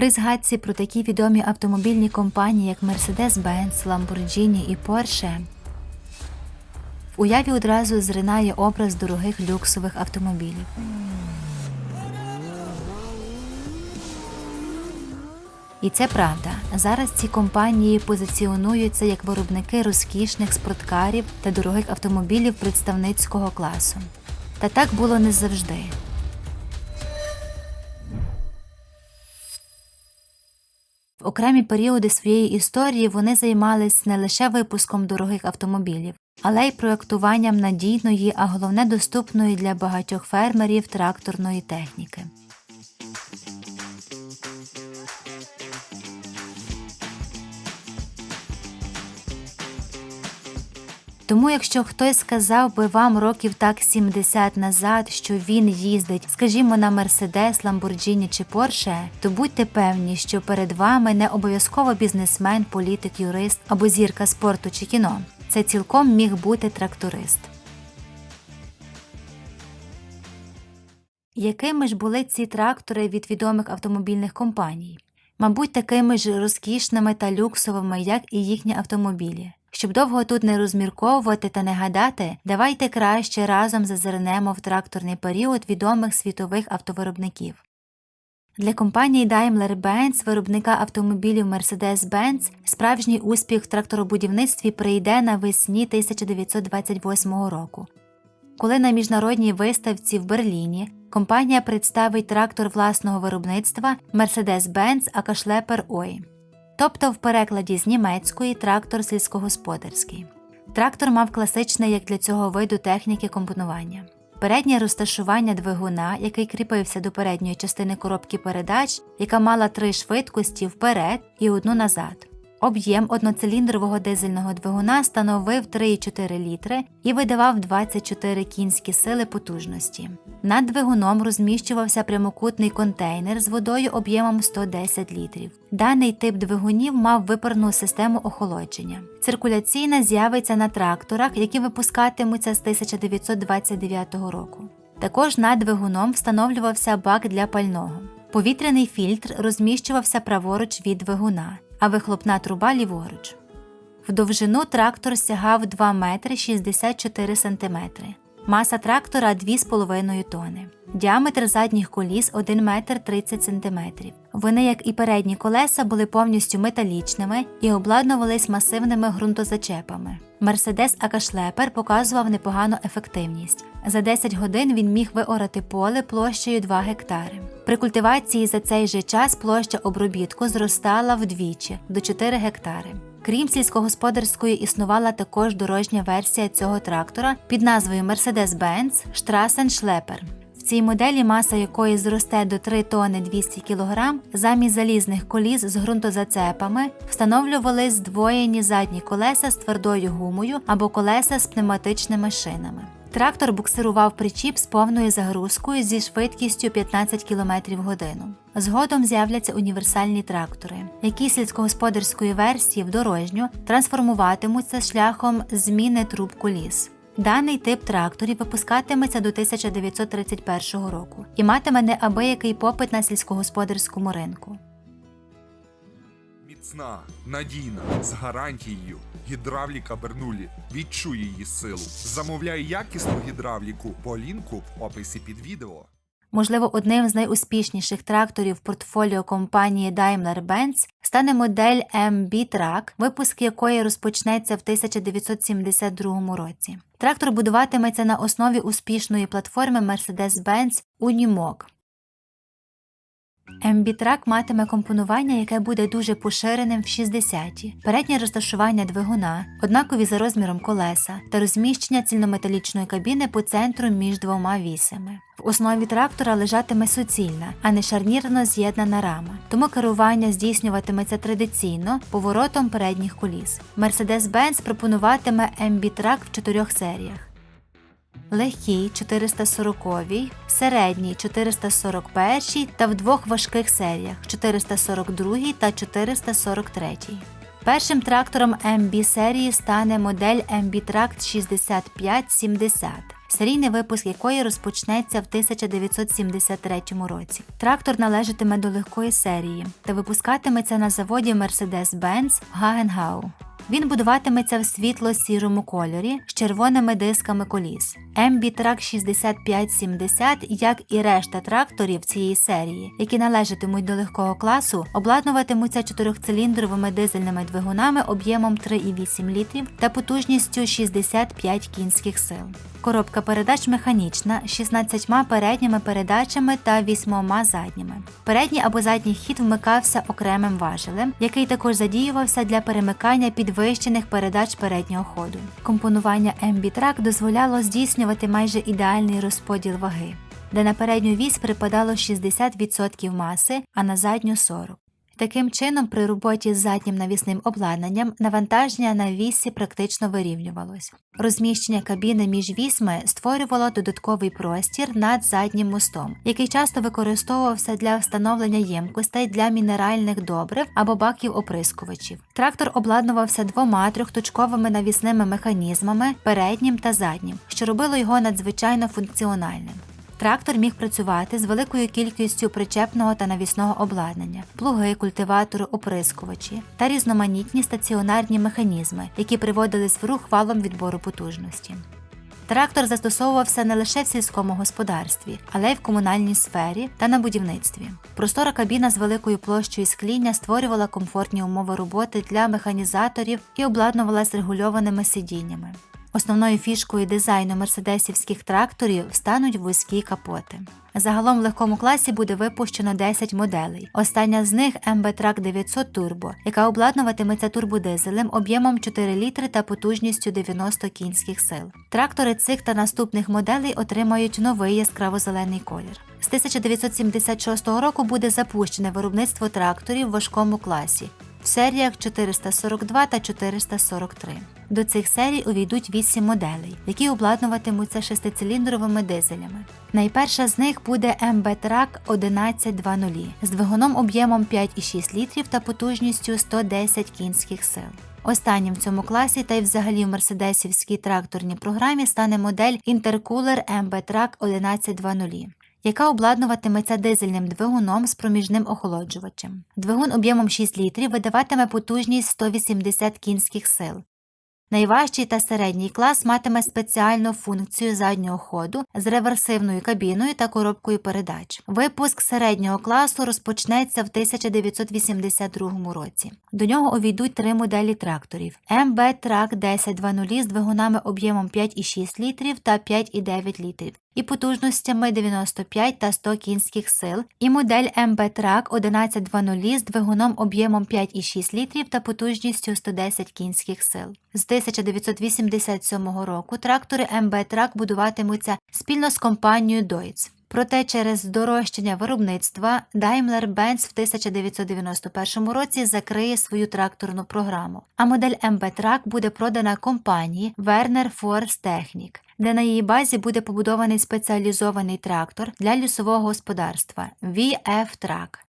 При згадці про такі відомі автомобільні компанії, як Mercedes-Benz, Lamborghini і Porsche, в уяві одразу зринає образ дорогих люксових автомобілів. І це правда. Зараз ці компанії позиціонуються як виробники розкішних спорткарів та дорогих автомобілів представницького класу. Та так було не завжди. В окремі періоди своєї історії вони займались не лише випуском дорогих автомобілів, але й проектуванням надійної, а головне доступної для багатьох фермерів тракторної техніки. Тому, якщо хтось сказав би вам років так 70 назад, що він їздить, скажімо, на Мерседес, Ламборджіні чи Порше, то будьте певні, що перед вами не обов'язково бізнесмен, політик, юрист або зірка спорту чи кіно. Це цілком міг бути тракторист. Якими ж були ці трактори від відомих автомобільних компаній? Мабуть, такими ж розкішними та люксовими, як і їхні автомобілі. Щоб довго тут не розмірковувати та не гадати, давайте краще разом зазирнемо в тракторний період відомих світових автовиробників. Для компанії Daimler-Benz, виробника автомобілів Mercedes-Benz, справжній успіх в тракторобудівництві прийде навесні 1928 року. Коли на міжнародній виставці в Берліні компанія представить трактор власного виробництва Mercedes-Benz Акашлепер Ой тобто в перекладі з німецької трактор сільськогосподарський. Трактор мав класичне як для цього виду техніки компонування. Переднє розташування двигуна, який кріпився до передньої частини коробки передач, яка мала три швидкості вперед і одну назад. Об'єм одноциліндрового дизельного двигуна становив 3,4 літри і видавав 24 кінські сили потужності. Над двигуном розміщувався прямокутний контейнер з водою об'ємом 110 літрів. Даний тип двигунів мав випарну систему охолодження. Циркуляційна з'явиться на тракторах, які випускатимуться з 1929 року. Також над двигуном встановлювався бак для пального. Повітряний фільтр розміщувався праворуч від двигуна а вихлопна труба ліворуч. В довжину трактор сягав 2 метри 64 сантиметри. Маса трактора 2,5 тони. Діаметр задніх коліс 1 метр 30 сантиметрів. Вони, як і передні колеса, були повністю металічними і обладнувались масивними ґрунтозачепами. Мерседес Акашлепер показував непогану ефективність. За 10 годин він міг виорати поле площею 2 гектари. При культивації за цей же час площа обробітку зростала вдвічі до 4 гектари. Крім сільськогосподарської, існувала також дорожня версія цього трактора під назвою Mercedes-Benz Strassen-Schlepper. В цій моделі, маса якої зросте до 3 тонни 200 кг, замість залізних коліс з ґрунтозацепами встановлювали здвоєні задні колеса з твердою гумою або колеса з пневматичними шинами. Трактор буксирував причіп з повною загрузкою зі швидкістю 15 км в годину. Згодом з'являться універсальні трактори, які сільськогосподарської версії в дорожню трансформуватимуться шляхом зміни труб коліс. Даний тип тракторів випускатиметься до 1931 року і матиме неабиякий попит на сільськогосподарському ринку. Міцна, надійна, з гарантією. Гідравліка Бернулі. Відчуй її силу. Замовляй якісну гідравліку по лінку в описі під відео. Можливо, одним з найуспішніших тракторів портфоліо компанії Daimler-Benz стане модель MB Track, випуск якої розпочнеться в 1972 році. Трактор будуватиметься на основі успішної платформи Mercedes-Benz Unimog. MB-Track матиме компонування, яке буде дуже поширеним в 60-ті, переднє розташування двигуна, однакові за розміром колеса та розміщення цільнометалічної кабіни по центру між двома вісами. В основі трактора лежатиме суцільна, а не шарнірно з'єднана рама, тому керування здійснюватиметься традиційно поворотом передніх коліс. Mercedes-Benz пропонуватиме MB-Track в чотирьох серіях. Легкий 440, середній 441 та в двох важких серіях 442 та 443. Першим трактором MB серії стане модель MB Tract 6570. серійний випуск якої розпочнеться в 1973 році. Трактор належатиме до легкої серії та випускатиметься на заводі Mercedes-Benz Гагенгау. Він будуватиметься в світло-сірому кольорі з червоними дисками коліс. MB Track 6570, як і решта тракторів цієї серії, які належатимуть до легкого класу, обладнуватимуться чотирьохциліндровими дизельними двигунами об'ємом 3,8 літрів та потужністю 65 кінських сил. Коробка передач механічна з 16 передніми передачами та 8 задніми. Передній або задній хід вмикався окремим важелем, який також задіювався для перемикання підвищених передач переднього ходу. Компонування MB-Track дозволяло здійснювати майже ідеальний розподіл ваги, де на передню вісь припадало 60% маси, а на задню 40%. Таким чином, при роботі з заднім навісним обладнанням навантаження на вісі практично вирівнювалось. Розміщення кабіни між вісьми створювало додатковий простір над заднім мостом, який часто використовувався для встановлення ємкостей для мінеральних добрив або баків оприскувачів. Трактор обладнувався двома трьохточковими навісними механізмами переднім та заднім, що робило його надзвичайно функціональним. Трактор міг працювати з великою кількістю причепного та навісного обладнання, плуги, культиватори, оприскувачі та різноманітні стаціонарні механізми, які приводились в рух валом відбору потужності. Трактор застосовувався не лише в сільському господарстві, але й в комунальній сфері та на будівництві. Простора кабіна з великою площею скління створювала комфортні умови роботи для механізаторів і обладнувалась регульованими сидіннями. Основною фішкою дизайну мерседесівських тракторів стануть вузькі капоти. Загалом в легкому класі буде випущено 10 моделей. Остання з них MB Track 900 Turbo, яка обладнуватиметься турбодизелем об'ємом 4 літри та потужністю 90 кінських сил. Трактори цих та наступних моделей отримають новий яскраво-зелений колір. З 1976 року буде запущене виробництво тракторів в важкому класі в серіях 442 та 443. До цих серій увійдуть 8 моделей, які обладнуватимуться шестициліндровими дизелями. Найперша з них буде MB Track 1120 з двигуном об'ємом 5,6 літрів та потужністю 110 кінських сил. Останнім в цьому класі та й взагалі в мерседесівській тракторній програмі стане модель Intercooler MB Track 1120 яка обладнуватиметься дизельним двигуном з проміжним охолоджувачем. Двигун об'ємом 6 літрів видаватиме потужність 180 кінських сил. Найважчий та середній клас матиме спеціальну функцію заднього ходу з реверсивною кабіною та коробкою передач. Випуск середнього класу розпочнеться в 1982 році. До нього увійдуть три моделі тракторів: MB Track 1020 з двигунами об'ємом 5,6 літрів та 5,9 літрів. І потужностями 95 та 100 кінських сил, і модель MB Track 1120 з двигуном об'ємом 5,6 літрів та потужністю 110 кінських сил. З 1987 року трактори MB Track будуватимуться спільно з компанією Deutz. Проте через здорожчання виробництва Daimler-Benz в 1991 році закриє свою тракторну програму, а модель MB Track буде продана компанії Werner Force Technik, де на її базі буде побудований спеціалізований трактор для лісового господарства VF Track.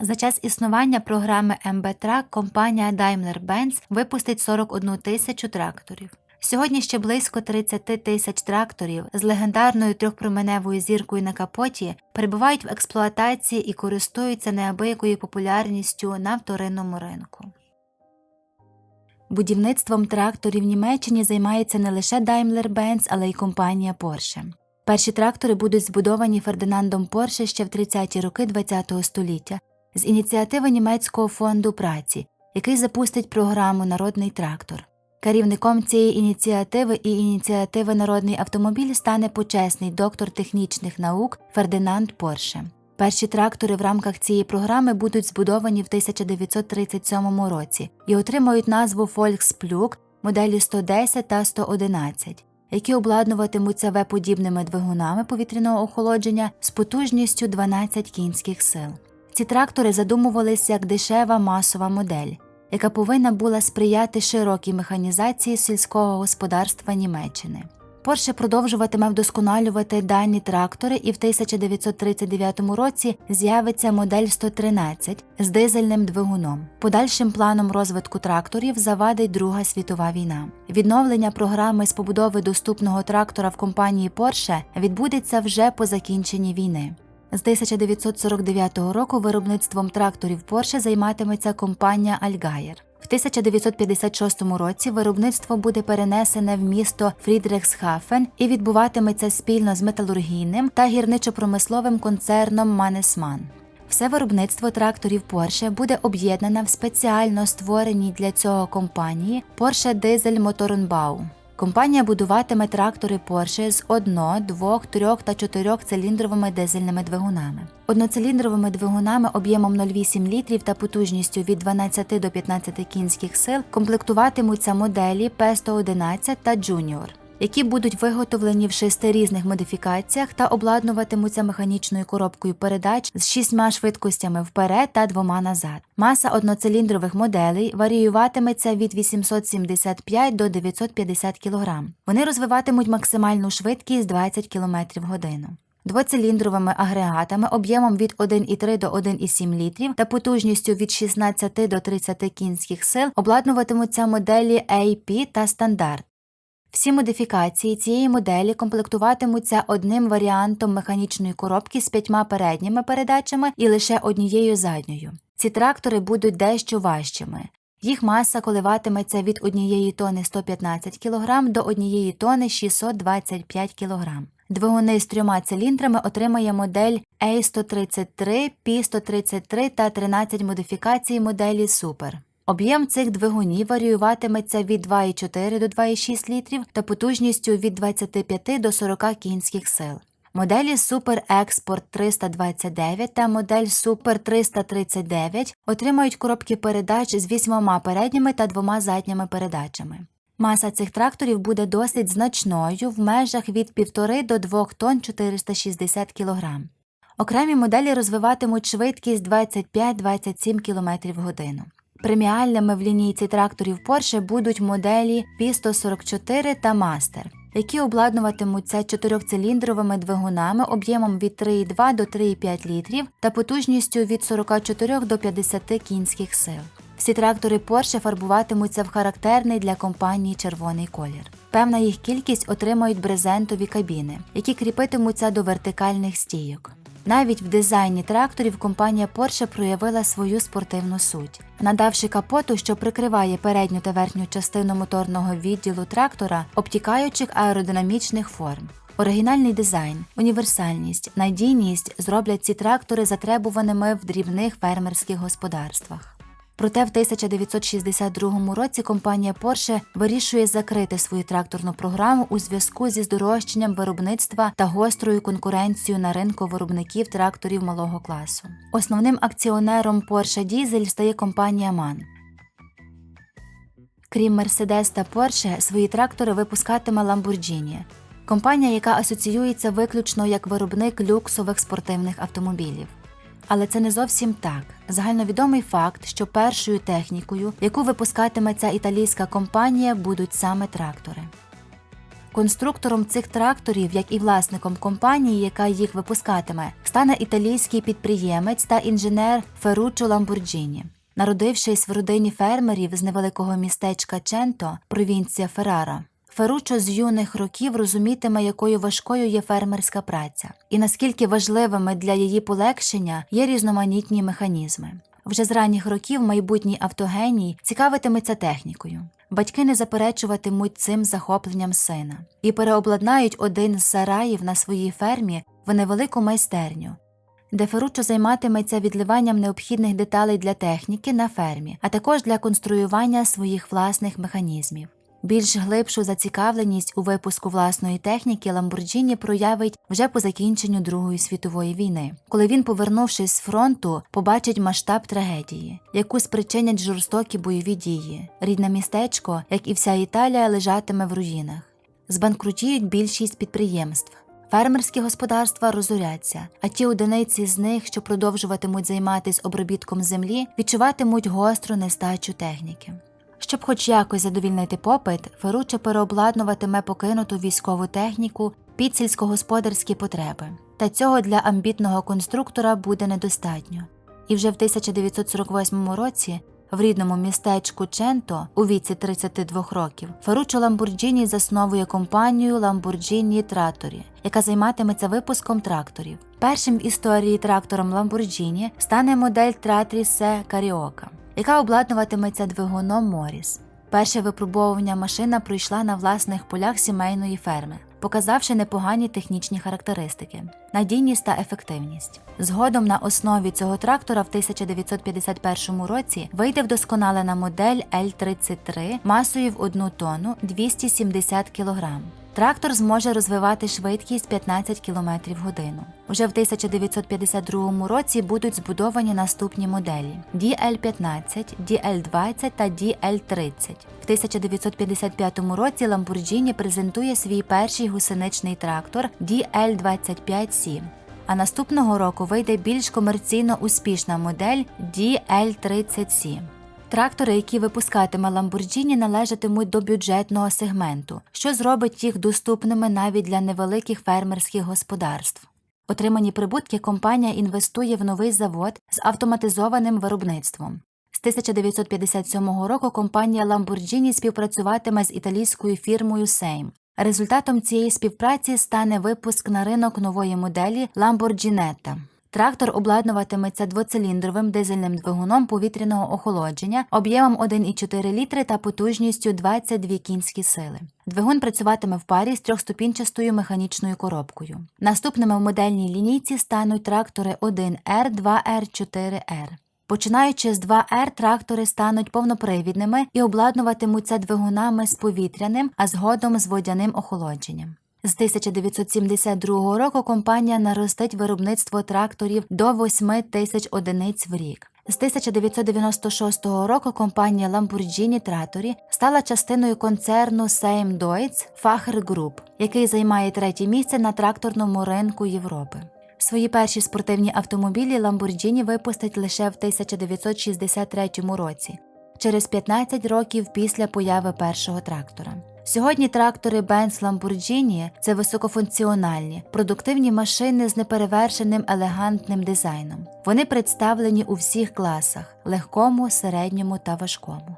За час існування програми Track компанія Daimler-Benz випустить 41 тисячу тракторів. Сьогодні ще близько 30 тисяч тракторів з легендарною трьохпроменевою зіркою на капоті перебувають в експлуатації і користуються неабиякою популярністю на вторинному ринку. Будівництвом тракторів в Німеччині займається не лише Daimler-Benz, але й компанія Porsche. Перші трактори будуть збудовані Фердинандом Порше ще в 30-ті роки ХХ століття з ініціативи німецького фонду праці, який запустить програму Народний трактор. Керівником цієї ініціативи і ініціативи Народний автомобіль стане почесний доктор технічних наук Фердинанд Порше. Перші трактори в рамках цієї програми будуть збудовані в 1937 році і отримають назву Volksplug моделі 110 та 111, які обладнуватимуться В-подібними двигунами повітряного охолодження з потужністю 12 кінських сил. Ці трактори задумувалися як дешева масова модель, яка повинна була сприяти широкій механізації сільського господарства Німеччини. Порше продовжуватиме вдосконалювати дані трактори, і в 1939 році з'явиться модель 113 з дизельним двигуном. Подальшим планом розвитку тракторів завадить Друга світова війна. Відновлення програми з побудови доступного трактора в компанії Porsche відбудеться вже по закінченні війни. З 1949 року виробництвом тракторів Porsche займатиметься компанія Allgaier. В 1956 році виробництво буде перенесене в місто Фрідрехсхафен і відбуватиметься спільно з металургійним та гірничо-промисловим концерном Манесман. Все виробництво тракторів Porsche буде об'єднане в спеціально створеній для цього компанії Porsche Diesel Motorenbau. Компанія будуватиме трактори Porsche з 1, 2, 3 та 4 циліндровими дизельними двигунами. Одноциліндровими двигунами об'ємом 0,8 літрів та потужністю від 12 до 15 кінських сил комплектуватимуться моделі P111 та Junior які будуть виготовлені в шести різних модифікаціях та обладнуватимуться механічною коробкою передач з шістьма швидкостями вперед та двома назад. Маса одноциліндрових моделей варіюватиметься від 875 до 950 кг. Вони розвиватимуть максимальну швидкість 20 км в годину. Двоциліндровими агрегатами об'ємом від 1,3 до 1,7 літрів та потужністю від 16 до 30 кінських сил обладнуватимуться моделі AP та стандарт. Всі модифікації цієї моделі комплектуватимуться одним варіантом механічної коробки з п'ятьма передніми передачами і лише однією задньою. Ці трактори будуть дещо важчими. Їх маса коливатиметься від 1 тони 115 кг до 1 тони 625 кг. Двигуни з трьома циліндрами отримає модель A133, P133 та 13 модифікацій моделі Super. Об'єм цих двигунів варіюватиметься від 2,4 до 2,6 літрів та потужністю від 25 до 40 кінських сил. Моделі Super Export 329 та модель Super 339 отримають коробки передач з вісьмома передніми та двома задніми передачами. Маса цих тракторів буде досить значною в межах від 1,5 до 2 тонн 460 кг. Окремі моделі розвиватимуть швидкість 25-27 км в годину. Преміальними в лінійці тракторів Porsche будуть моделі P144 та Master, які обладнуватимуться чотирьохциліндровими двигунами об'ємом від 3,2 до 3,5 літрів та потужністю від 44 до 50 кінських сил. Всі трактори Porsche фарбуватимуться в характерний для компанії червоний колір. Певна їх кількість отримають брезентові кабіни, які кріпитимуться до вертикальних стійок. Навіть в дизайні тракторів компанія Porsche проявила свою спортивну суть, надавши капоту, що прикриває передню та верхню частину моторного відділу трактора обтікаючих аеродинамічних форм. Оригінальний дизайн, універсальність, надійність зроблять ці трактори затребуваними в дрібних фермерських господарствах. Проте в 1962 році компанія Porsche вирішує закрити свою тракторну програму у зв'язку зі здорожчанням виробництва та гострою конкуренцією на ринку виробників тракторів малого класу. Основним акціонером Porsche Diesel стає компанія MAN. Крім Mercedes та Porsche, свої трактори випускатиме Lamborghini – компанія, яка асоціюється виключно як виробник люксових спортивних автомобілів. Але це не зовсім так. Загальновідомий факт, що першою технікою, яку випускатиме ця італійська компанія, будуть саме трактори. Конструктором цих тракторів, як і власником компанії, яка їх випускатиме, стане італійський підприємець та інженер Ферруччо Ламборджіні. Народившись в родині фермерів з невеликого містечка Ченто, провінція Феррара, Ферруччо з юних років розумітиме, якою важкою є фермерська праця, і наскільки важливими для її полегшення є різноманітні механізми. Вже з ранніх років майбутній автогеній цікавитиметься технікою. Батьки не заперечуватимуть цим захопленням сина і переобладнають один з сараїв на своїй фермі в невелику майстерню, де Ферруччо займатиметься відливанням необхідних деталей для техніки на фермі, а також для конструювання своїх власних механізмів. Більш глибшу зацікавленість у випуску власної техніки Ламборджіні проявить вже по закінченню Другої світової війни, коли він, повернувшись з фронту, побачить масштаб трагедії, яку спричинять жорстокі бойові дії. Рідне містечко, як і вся Італія, лежатиме в руїнах. Збанкрутіють більшість підприємств. Фермерські господарства розоряться, а ті одиниці з них, що продовжуватимуть займатися обробітком землі, відчуватимуть гостру нестачу техніки. Щоб хоч якось задовільнити попит, Ферруччо переобладнуватиме покинуту військову техніку під сільськогосподарські потреби. Та цього для амбітного конструктора буде недостатньо. І вже в 1948 році в рідному містечку Ченто у віці 32 років Ферруччо Ламборджіні засновує компанію Lamborghini Trattori, яка займатиметься випуском тракторів. Першим в історії трактором Lamborghini стане модель Tratrice Carioca, яка обладнуватиметься двигуном Моріс. Перше випробовування машина пройшла на власних полях сімейної ферми, показавши непогані технічні характеристики, надійність та ефективність. Згодом на основі цього трактора в 1951 році вийде вдосконалена модель L33 масою в 1 тонну 270 кг. Трактор зможе розвивати швидкість 15 км в годину. Уже в 1952 році будуть збудовані наступні моделі DL15, DL20 та DL30. В 1955 році Lamborghini презентує свій перший гусеничний трактор DL25C. А наступного року вийде більш комерційно успішна модель DL30C. Трактори, які випускатиме Lamborghini, належатимуть до бюджетного сегменту, що зробить їх доступними навіть для невеликих фермерських господарств. Отримані прибутки компанія інвестує в новий завод з автоматизованим виробництвом. З 1957 року компанія Lamborghini співпрацюватиме з італійською фірмою Same. Результатом цієї співпраці стане випуск на ринок нової моделі Lamborghinetta. Трактор обладнуватиметься двоциліндровим дизельним двигуном повітряного охолодження об'ємом 1,4 літри та потужністю 22 кінські сили. Двигун працюватиме в парі з трьохступінчастою механічною коробкою. Наступними в модельній лінійці стануть трактори 1R, 2R, 4R. Починаючи з 2R, трактори стануть повнопривідними і обладнуватимуться двигунами з повітряним, а згодом з водяним охолодженням. З 1972 року компанія наростить виробництво тракторів до 8 тисяч одиниць в рік. З 1996 року компанія Lamborghini Trattori стала частиною концерну Same Deutz Facher Group, який займає третє місце на тракторному ринку Європи. Свої перші спортивні автомобілі Lamborghini випустить лише в 1963 році, через 15 років після появи першого трактора. Сьогодні трактори Benz Lamborghini – це високофункціональні, продуктивні машини з неперевершеним елегантним дизайном. Вони представлені у всіх класах легкому, середньому та важкому.